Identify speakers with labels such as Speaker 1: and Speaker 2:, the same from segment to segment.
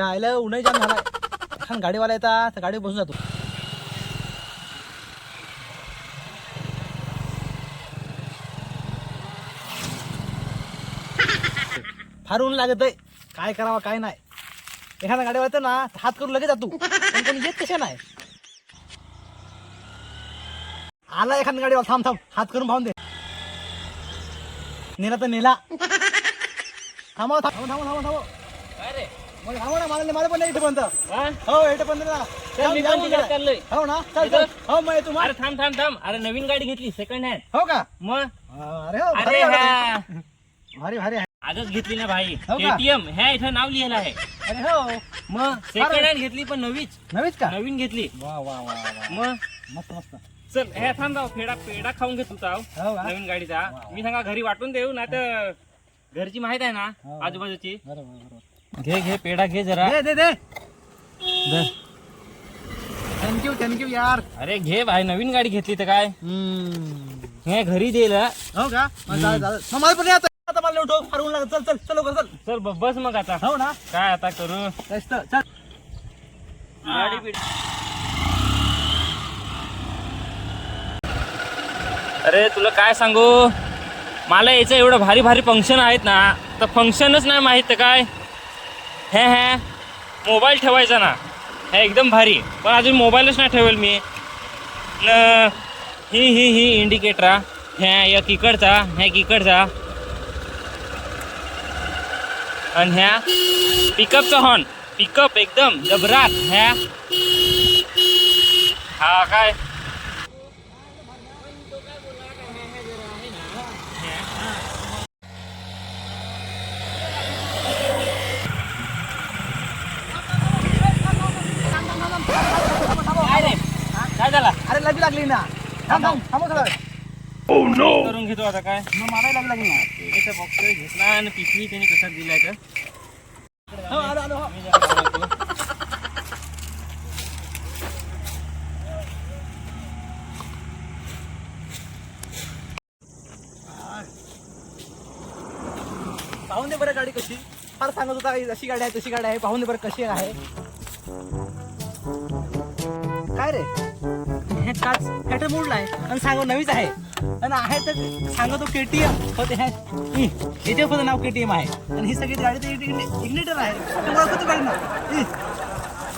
Speaker 1: आयला उन्हाही जाम झाला छान गाडीवाला येतात तर गाडी बसून जातो. फार ऊन लागत आहे काय करावं काय नाही. एखादा गाडीवाला येतो ना हात करून लगेच जातो. पण कोणी येत कशा नाही. आला एखादा गाडीवाला थांब थांब. हात करून पाहून दे. नेला तर नेला. थांबा थांबा थांबा थांबा थांबा मग थांबा ना मला मला पण नाही इथे पर्यंत
Speaker 2: वा?
Speaker 1: हो इथे पर्यंत ना.
Speaker 2: चल, मी पण तिकडे चाललोय.
Speaker 1: हो ना? चल चल. हो मग येतो
Speaker 2: अरे
Speaker 1: मग.
Speaker 2: थांब थांब थांब. अरे नवीन गाडी घेतली सेकंड हँड
Speaker 1: हो का?
Speaker 2: मग?
Speaker 1: अरे हो
Speaker 2: अरे
Speaker 1: भारी. भारी भारी आहे.
Speaker 2: आजच घेतली ना भाई.
Speaker 1: हो का?
Speaker 2: केटीएम ह्या इथं नाव लिहिलं आहे.
Speaker 1: अरे हो.
Speaker 2: मग सेकंड हँड घेतली पण नवीच.
Speaker 1: नवीच का?
Speaker 2: नवीन घेतली.
Speaker 1: वा वा वा वा
Speaker 2: मग?
Speaker 1: मस्त मस्त.
Speaker 2: चल ह्या थांब जाऊ फेडा पेढा खाऊन घेत होता
Speaker 1: हो का?
Speaker 2: नवीन गाडीचा.
Speaker 1: वा, वा.
Speaker 2: मी सांगा घरी वाटून देऊ ना तर घरची माहीत आहे ना
Speaker 1: हो.
Speaker 2: आजूबाजूची?
Speaker 1: बरोबर बरोबर.
Speaker 2: घे घे पेढा घे जरा.
Speaker 1: दे दे दे. थँक्यू थँक्यू यार.
Speaker 2: अरे घे भाई नवीन गाडी घेतली तर काय?
Speaker 1: हम्म.
Speaker 2: हे घरी देईल हा.
Speaker 1: हो का? मग चालेल, चालेल. मग मला पण यायचं आता. मला उठव फार ऊन लागत चल चल चल लवकर चल.
Speaker 2: चल ब- बस मग आता.
Speaker 1: हो ना?
Speaker 2: काय आता करू?
Speaker 1: तेच तर, चल.
Speaker 2: गाडी बिडी. अरे तुला काय सांगू? मला याचं एवढं भारी भारी फंक्शन आहेत ना तर फंक्शनच नाही माहीत तर काय? हे हे. मोबाईल ठेवायचा ना. हे एकदम भारी. पण अजून मोबाईलच नाही ठेवेल मी. न ही ही ही इंडिकेटरा ह्या एक इकडचा ह्या किकडचा इकडचा आणि ह्या पिकअपचा हॉर्न पिकअप एकदम जबरात. ह्या हा काय रे काय झाला
Speaker 1: अरे लगी लागली ना थांब थांब थांब थोडा वेळ.
Speaker 2: करून घेतो आता काय.
Speaker 1: मग मारायला लगी लागली ना
Speaker 2: त्याचा बॉक्स घेतला आणि पिशवी त्यांनी कशात दिलाय तर.
Speaker 1: हो हो. पाहून दे बरं गाडी कशी. फार सांगत होता "ही अशी गाडी आहे तशी गाडी आहे पाहून दे बरं कशी आहे. काय रे? हे काच कॅटर आहे आणि सांग नवीच आहे. आणि आहे तर सांगतो एम होते हे. याच्या पण नाव के टी एम आहे. आणि ही सगळी गाडी तर इग्निटर आहे. आपण ओळखतो गाडी ना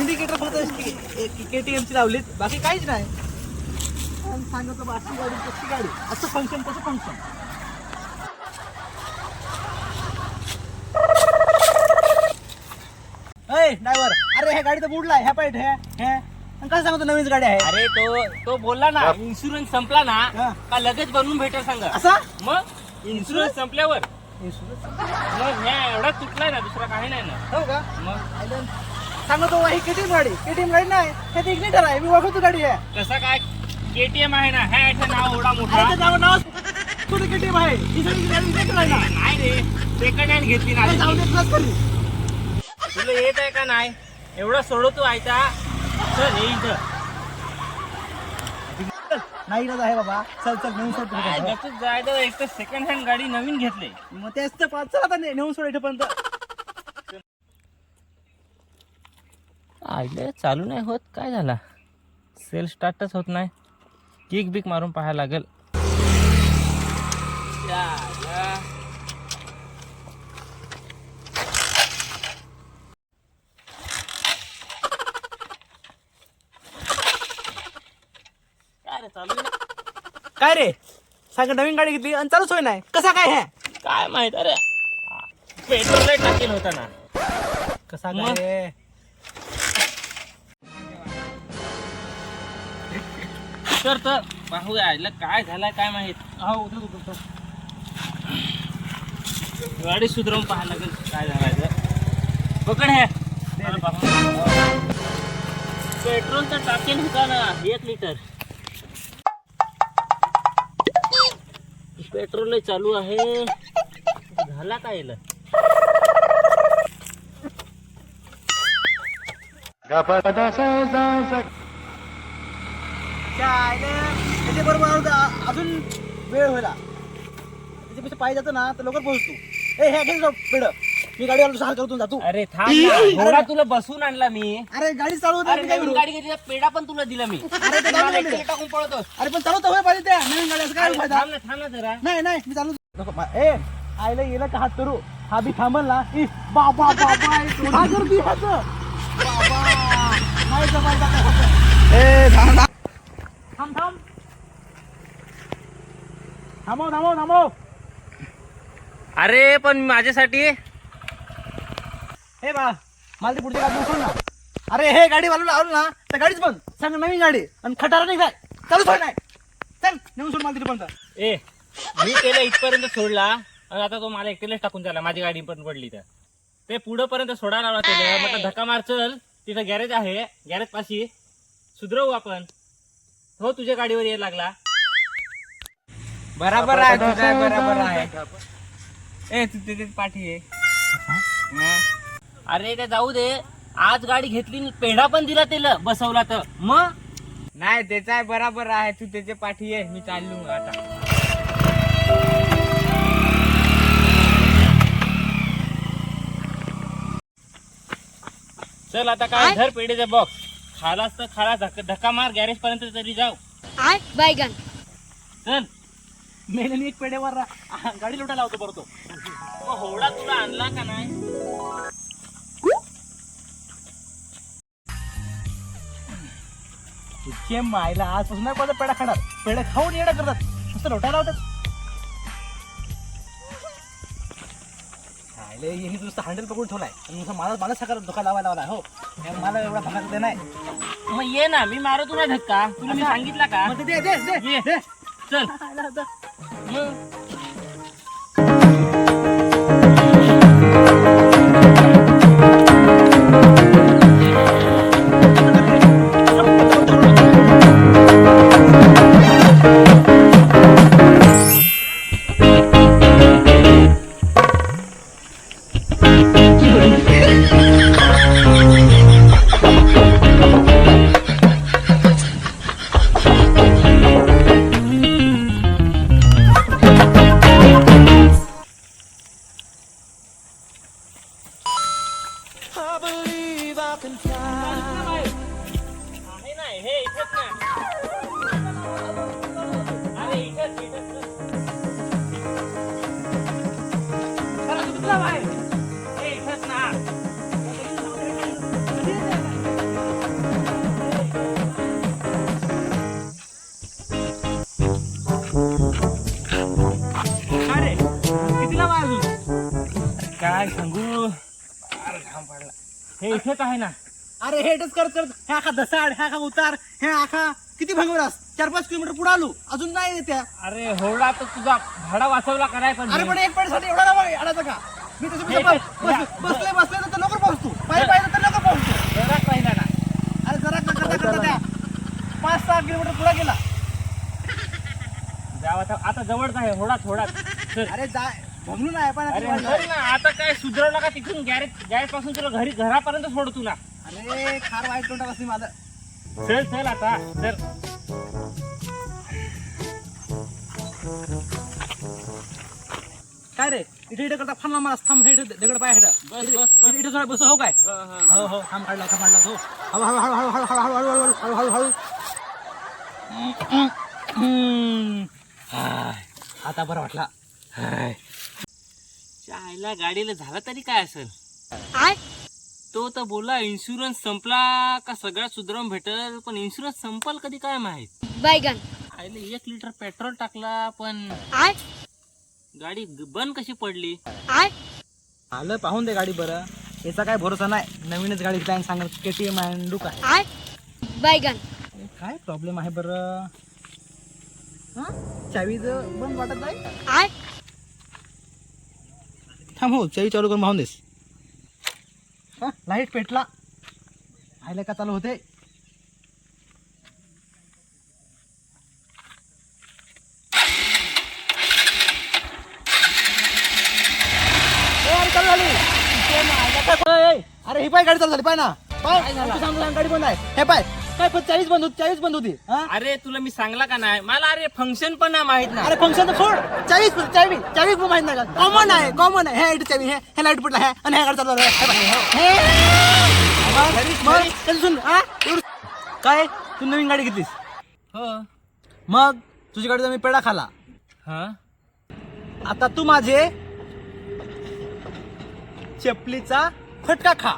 Speaker 1: इंडिकेटर फक्त के टी एमची लावलीत. बाकी काहीच नाही. आणि सांगतो बा, अशी गाडी कशी गाडी? असं फंक्शन तसं फंक्शन ड्रायव्हर अरे ह्या गाडी तर बुडला ह्या पाहिजे ह्या ह्या. आणि काय सांगतो नवीन गाडी आहे.
Speaker 2: अरे तो तो बोलला ना इन्शुरन्स संपला ना. का लगेच बनवून भेटेल सांग.
Speaker 1: असा?
Speaker 2: मग इन्शुरन्स संपल्यावर. मग ह्या एवढा तुटलाय ना दुसरा काही नाही ना.
Speaker 1: हो का?
Speaker 2: मग.
Speaker 1: सांगतो ही केटीएम गाडी? केटीएम गाडी नाही? हे इग्निटर आहे? मी ओळखतो गाडी आहे.
Speaker 2: कसं काय केटीएम आहे ना ह्या याचं नाव एवढा मोठा.
Speaker 1: अरे, त्याचं नाव कुठे केटीएम आहे? ही सगळी गाडी इग्निटर आहे ना
Speaker 2: नाही रे सेकंड हँड घेतली ना.
Speaker 1: अरे, जाऊ दे plus करू.
Speaker 2: तुला येत आहे का नाही? एवढा सोडवतो आयता. चल इथं
Speaker 1: नाही इलाज आहे बाबा. चल चल नेऊन सोड
Speaker 2: काय जायचं एक तर सेकंड हँड गाडी नवीन घेतली.
Speaker 1: मग तेच तर पाच चल आता ने- नेऊन सोड इथेपर्यंत.
Speaker 2: आयले चालू नाही होत. काय झाला? सेल स्टार्टच होत नाही. किक बिक मारून पाहायला लागेल काय रे चालू नाही?
Speaker 1: काय रे? सांग नवीन गाडी घेतली आणि चालूच होय नाही कसा काय हे?
Speaker 2: काय माहीत? अरे पेट्रोल टाकेल होता ना.
Speaker 1: कसा
Speaker 2: मग?
Speaker 1: काय
Speaker 2: तर तर पाहूया यायला काय झालंय काय माहीत.
Speaker 1: हो उतर.
Speaker 2: गाडी सुधरवून पाहायला लागेल काय झालाय. पकड हे. पाहू. पेट्रोल तर टाकेल होता ना एक लिटर. पेट्रोल चालू आहे. झाला काय
Speaker 1: त्या त्याच्याबरोबर अजून- वेळ होईल त्याच्यापेक्षा पाहिजे जातो ना तर लवकर पोहोचतो. ए ह्या घेऊन जाऊ पेड मी गाडी आलो सहा करतो जातो.
Speaker 2: अरे थांब. घोडा तुला बसून आणला मी.
Speaker 1: अरे गाडी चालू
Speaker 2: अरे
Speaker 1: होते काय
Speaker 2: नवीन
Speaker 1: करू?
Speaker 2: गाडी घेतली पेढा पण तुला दिला मी.
Speaker 1: अरे ते
Speaker 2: टाकून पळतो
Speaker 1: अरे पण चालू तर पाहिजे त्या. नवीन गाडी असं काय
Speaker 2: अरे
Speaker 1: फायदा?
Speaker 2: थांब ना थांब ना जरा.
Speaker 1: नाही नाही मी चालू नको मा- ए आईला येलं का हात करू? हा बी थांबल ना. इ, बाबा बाबा हा कर बी हात. बाबा नाही जमायचं काय हात. ए थांब थांब. थांब थांब. थांबव थांबव थांबव.
Speaker 2: अरे पण माझ्यासाठी
Speaker 1: हे बा मला ती गाडी ना. अरे हे गाडी वालू लावलं ना तर गाडीच बंद. सांग नवीन गाडी आणि खटारा नाही काय चालू थोडी नाही. चल नेऊन सोड मला तिथे पण
Speaker 2: ए मी त्याला इथपर्यंत सोडला आणि आता तो मला एकटेलाच टाकून झाला माझी गाडी पण पडली तर. ते पुढं पर्यंत सोडायला लावला त्याला. म्हटलं धक्का मार चल. तिथं गॅरेज आहे. गॅरेज पाशी. सुधरवू आपण. हो तुझ्या गाडीवर यायला लागला.
Speaker 3: बराबर आहे तुझा बराबर आहे. ए तू तिथे पाठी आहे
Speaker 2: अरे ते जाऊ दे. आज गाडी घेतली पेढा पण दिला त्याला बसवला तर. मग?
Speaker 3: नाही त्याचा आहे बराबर आहे. तू त्याच्या पाठी आहे मी चाललो मग आता.
Speaker 2: चल आता काय? धर पेढेचा बॉक्स खालास तर खाला धक्का धक्का मार. गॅरेज पर्यंत तरी जाऊ.
Speaker 4: आय बैगन
Speaker 2: चल.
Speaker 1: मेल्याने एक पेढेवर रा- गाडी लोटा लावतो परतो.
Speaker 2: होडा तुला आणला का नाही?
Speaker 1: इतके मायला आजपासून नाही कोणता पेढा खाणार. पेढे खाऊन येडा करतात नुसतं लोटा लावतात. खायला यांनी नुसतं हँडल पकडून ठेवलाय. आणि नुसतं मला मला सकाळ धोका लावायला लावलाय हो. हे मला एवढा भागात नाही.
Speaker 2: मग ये ना मी मारू तुला धक्का. तुला मी सांगितला का?
Speaker 1: मग ते दे दे दे
Speaker 2: ये. चल. मग हे इथेच आहे ना.
Speaker 1: अरे हेटच करत करत हे आखा धसाड हे आखा उतार हे आखा किती भंगवरास चार पाच किलोमीटर पुढे आलो अजून नाही येत्या
Speaker 2: अरे होरडा तर तुझा भाडा वाचवला का नाही पण
Speaker 1: अरे पण एक साठी एवढा नाव अडायचा का? मी तसं
Speaker 2: हे
Speaker 1: बस-
Speaker 2: ते-
Speaker 1: बस- बसले बसले तर लवकर पोहोचतो. पायी पाहिजे तर लवकर पोहोचतो.
Speaker 2: जराच पाहिला ना.
Speaker 1: अरे जरा करता करता त्या पाच सहा किलोमीटर पुढे गेला.
Speaker 2: जाऊ आता आता जवळच आहे. होडा थोडा चल.
Speaker 1: अरे जाय आहे पण
Speaker 2: अरे
Speaker 1: आता
Speaker 2: चल ना आता काय सुधरवला का तिथून गॅरेज गॅरेजपासून तुला घरी घरापर्यंत सोडतो ना
Speaker 1: अरे खार वाईट तोंडा बसली माझं
Speaker 2: चल चल आता चल
Speaker 1: काय रे इथे इथे करता फानला मला थांब हे इथे दगड पाय हेट
Speaker 2: बस बस
Speaker 1: इथे इथे थोडा बस हो काय हो हो थांब काढला थांब काढला हो हळू हळू हळू हळू हळू हळू हळू हळू हळू हळू हळू हम्म. हाय. आता बरं वाटला
Speaker 2: आईला गाडीला झाला तरी काय असेल?
Speaker 4: आय.
Speaker 2: तो तर बोला इन्शुरन्स संपला का सगळं सुधरवून भेटल? पण इन्शुरन्स संपल कधी काय माहीत?
Speaker 4: बैगन
Speaker 2: आईला एक लिटर पेट्रोल टाकला पण
Speaker 4: आय.
Speaker 2: गाडी ग- बंद कशी पडली?
Speaker 4: आय.
Speaker 1: आलं पाहून दे गाडी बरं. याचा काय भरोसा नाही. नवीनच गाडी काय सांगत के टी एम आहे डुक आहे.
Speaker 4: आय. बैगन
Speaker 1: काय प्रॉब्लेम आहे बरं? हा? चावी बंद वाटत आहे
Speaker 4: आय.
Speaker 1: थांब हो चावी चालू करून पाहून देस. हा लाइट पेटला. आयला का चालू होते अरे ही पाय गाडी चालू झाली पाय ना. पाय. गाडी बंद आहे. हे पाय. काय पण चाळीस बंद होती चाळीस बंद होती हा?
Speaker 2: अरे तुला मी सांगला का नाही? मला अरे फंक्शन पण नाही माहीत ना.
Speaker 1: अरे फंक्शन तर फोड चाळीस पण चाळीस चाळीस पण माहीत नाही का? कॉमन आहे कॉमन आहे. हे चावी हे हे लाइट पडला आहे आणि हे हे हे. मग- सुन हा? एवढं- काय? तू नवीन गाडी घेतलीस?
Speaker 2: हो.
Speaker 1: मग तुझी गाडीचा मी पेढा खाला.
Speaker 2: हा?
Speaker 1: आता तू माझे चपलीचा फटका खा.